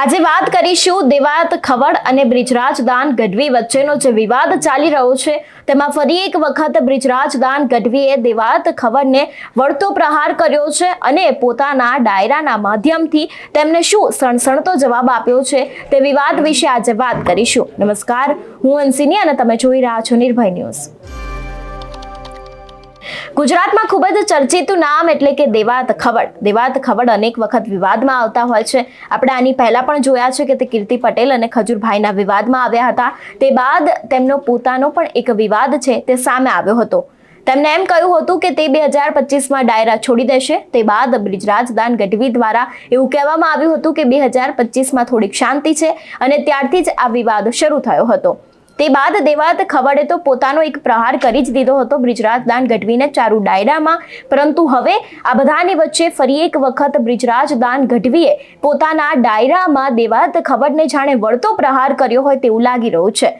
આજે વાત કરીશું દેવાત ખવડ અને બ્રિજરાજ દાન ગઢવી વચ્ચેનો જે વિવાદ ચાલી રહ્યો છે, તેમાં ફરી એક વખત બ્રિજરાજ દાન ગઢવીએ દેવાત ખવડને વળતો પ્રહાર કર્યો છે અને પોતાના ડાયરાના માધ્યમથી તેમને શું સણસણતો જવાબ આપ્યો છે, તે વિવાદ વિશે આજે વાત કરીશું. નમસ્કાર, હું અંસિની અને તમે જોઈ રહ્યા છો નિર્ભય ન્યૂઝ. ગુજરાતમાં ખૂબ જ ચર્ચિતું નામ એટલે કે દેવાત ખવડ દેવાત ખવડ અનેક વખત વિવાદમાં આવતા હોય છે. આપણે આની પહેલાં પણ જોયા છે કે તે કીર્તિ પટેલ અને ખજૂરભાઈના વિવાદમાં આવ્યા હતા. તે બાદ તેમનો પોતાનો પણ એક વિવાદ છે તે સામે આવ્યો હતો. તેમને એમ કહ્યું હતું કે તે બે હજાર પચીસમાં ડાયરા છોડી દેશે. તે બાદ બ્રિજરાજદાન ગઢવી દ્વારા એવું કહેવામાં આવ્યું હતું કે બે હજાર પચીસમાં થોડીક શાંતિ છે અને ત્યારથી જ આ વિવાદ શરૂ થયો હતો. તે બાદ દેવાત ખવડે તો પોતાનો એક પ્રહાર કરી જ દીધો હતો બ્રિજરાજ દાન ગઢવીને ચારુ ડાયરામાં. પરંતુ હવે આ બધાની વચ્ચે ફરી એક વખત બ્રિજરાજ દાન ગઢવીએ પોતાના ડાયરામાં દેવાત ખવડને જાણે વળતો પ્રહાર કર્યો હોય તેવું લાગી રહ્યું છે.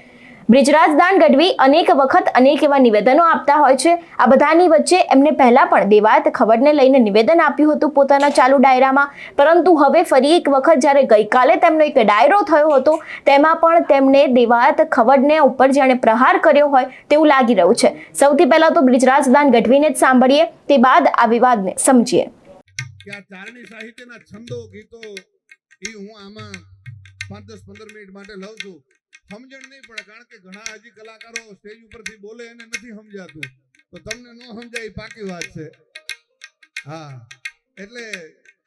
બ્રિજરાજ દાન ગઢવી અનેક વખત અનેક એવા નિવેદનો આપતા હોય છે. આ બધાની વચ્ચે એમને પહેલા પણ દેવાયત ખબરને લઈને નિવેદન આપ્યું હતું પોતાના ચાલુ ડાયરામાં. પરંતુ હવે ફરી એક વખત જ્યારે ગઈકાલે તેમનો એક ડાયરો થયો હતો, તેમાં પણ તેમણે દેવાયત ખબરને ઉપર જાણે પ્રહાર કર્યો હોય તેવું લાગી રહ્યું છે. સૌથી પહેલા તો બ્રિજરાજદાન ગઢવીને જ સાંભળીએ, તે બાદ આ વિવાદને સમજીએ. છંદો ગીતો હું આમાં પાંચ દસ પંદર મિનિટ માટે લઉં છું. સમજણ નહીં પડે કારણ કે ઘણા હજી કલાકારો સ્ટેજ ઉપરથી બોલે એને નથી સમજાતું તો તમને ન સમજાય એ પાકી વાત છે હા એટલે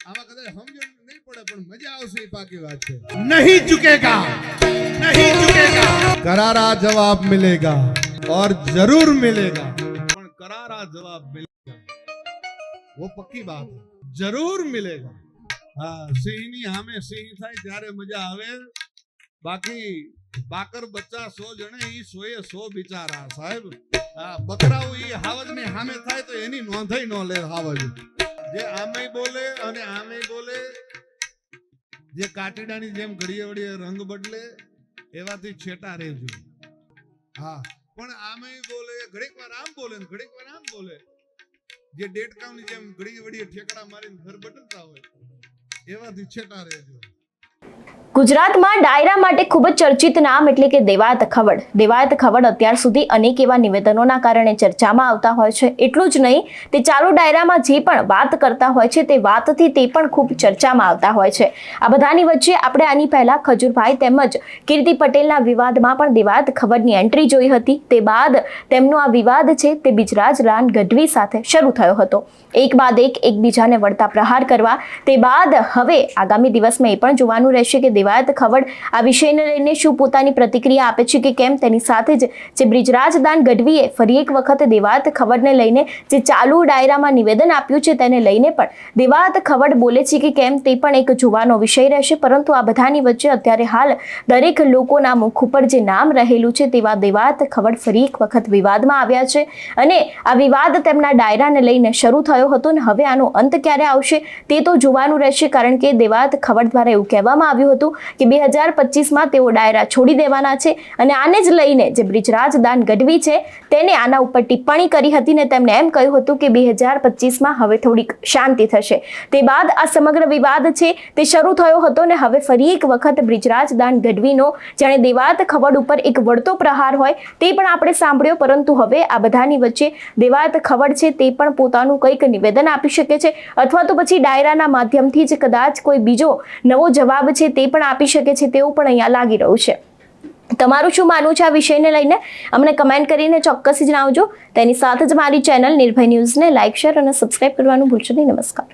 આમાં કદાચ સમજણ નહીં પડે પણ મજા આવશે એ પાકી વાત છે નહીં ઝુકેગા નહીં ઝુકેગા કરારા જવાબ મિલેગા और जरूर मिलेगा પણ કરારા જવાબ મિલેગા वो पक्की बात है जरूर मिलेगा हाँ સિંહની સામે સિંહ થાય ત્યારે મજા આવે બાકી બાકર બચ્ચા સો જણે ઈ સોએ સો બિચારા, સાહેબ. બકરાઓ ઈ હાવજની સામે થાય તો એની નોંધઈ ન લે હાવજ. જે આમે બોલે અને આમે બોલે, જે કાટીડાની જેમ ઘડીએ વળીએ રંગ બદલે, એવાથી છેટા રહેજો. હા, પણ આમે બોલે, ઘડીક વાર આમ બોલે ને ઘડીક વાર આમ બોલે. જે ડેટકાઉની જેમ ઘડી વડીએ ઠેકડા મારીને ઘર બદલતા હોય, એવાથી છેટા રહેજો. ગુજરાતમાં ડાયરા માટે ખૂબ જ ચર્ચિત નામ એટલે કે દેવાયત ખવડ. દેવાયત ખવડ અત્યાર સુધી અનેક એવા નિવેદનોના કારણે ચર્ચામાં આવતા હોય છે. એટલું જ નહીં, તે ચાલુ ડાયરામાં જે પણ વાત કરતા હોય છે તે વાતથી તે પણ ખૂબ ચર્ચામાં આવતા હોય છે. આ બધાની વચ્ચે આપણે આની પહેલાં ખજૂરભાઈ તેમજ કીર્તિ પટેલના વિવાદમાં પણ દેવાયત ખવડની એન્ટ્રી જોઈ હતી. તે બાદ તેમનો આ વિવાદ છે તે બિજરાજ રાન ગઢવી સાથે શરૂ થયો હતો. એક બાદ એક એકબીજાને વળતા પ્રહાર કરવા. તે બાદ હવે આગામી દિવસમાં એ પણ જોવાનું રહેશે કે દેવાયત ખવડ આ વિષયને લઈને શું પોતાની પ્રતિક્રિયા આપે છે કે કેમ? તેની સાથે જ જે બ્રિજરાજ દાન ગઢવીએ ફરી એક વખત દેવાત ખવડને લઈને જે ચાલુ ડાયરામાં નિવેદન આપ્યું છે તેને લઈને પણ દેવાત ખવડ બોલે છે કે કેમ તે પણ એક જોવાનો વિષય રહેશે. પરંતુ આ બધાની વચ્ચે અત્યારે હાલ દરેક લોકોના મુખ ઉપર જે નામ રહેલું છે તેવા દેવાત ખવડ ફરી એક વખત વિવાદમાં આવ્યા છે. અને આ વિવાદ તેમના ડાયરાને લઈને શરૂ થયો હતો ને હવે આનો અંત ક્યારે આવશે તે તો જોવાનું રહેશે કારણ કે દેવાત ખવડ દ્વારા એવું કહેવામાં આવ્યું હતું કે બે હજાર પચીસમાં તેઓ ડાયરા છોડી દેવાના છે અને આને જ લઈને જે બ્રિજરાજ દાન ગઢવી છે, તેને આના ઉપર ટિપ્પણી કરી હતી ને તેમણે એમ કહ્યું હતું કે બે હજાર પચીસમાં હવે થોડીક શાંતિ થશે. તે બાદ આ સમગ્ર વિવાદ છે તે શરૂ થયો હતો ને હવે ફરી એક વખત બ્રિજરાજ દાન ગઢવીનો, જાણે દેવાત ખવડ ઉપર એક વળતો પ્રહાર હોય, તે પણ આપણે સાંભળ્યો, પરંતુ હવે આ બધાની વચ્ચે દેવાત ખવડ છે તે પણ પોતાનું કંઈક નિવેદન આપી શકે છે, અથવા તો પછી ડાયરાના માધ્યમથી જ કદાચ કોઈ બીજો નવો જવાબ છે તે આપી શકે છે તેવું પણ અહીંયા લાગી રહ્યું છે. તમારું શું માનવું છે આ વિષયને લઈને? અમને કમેન્ટ કરીને ચોક્કસ જણાવજો. તેની સાથે જ મારી ચેનલ નિર્ભય ન્યૂઝને લાઇક શેર અને સબસ્ક્રાઇબ કરવાનું ભૂલશો નહીં. નમસ્કાર.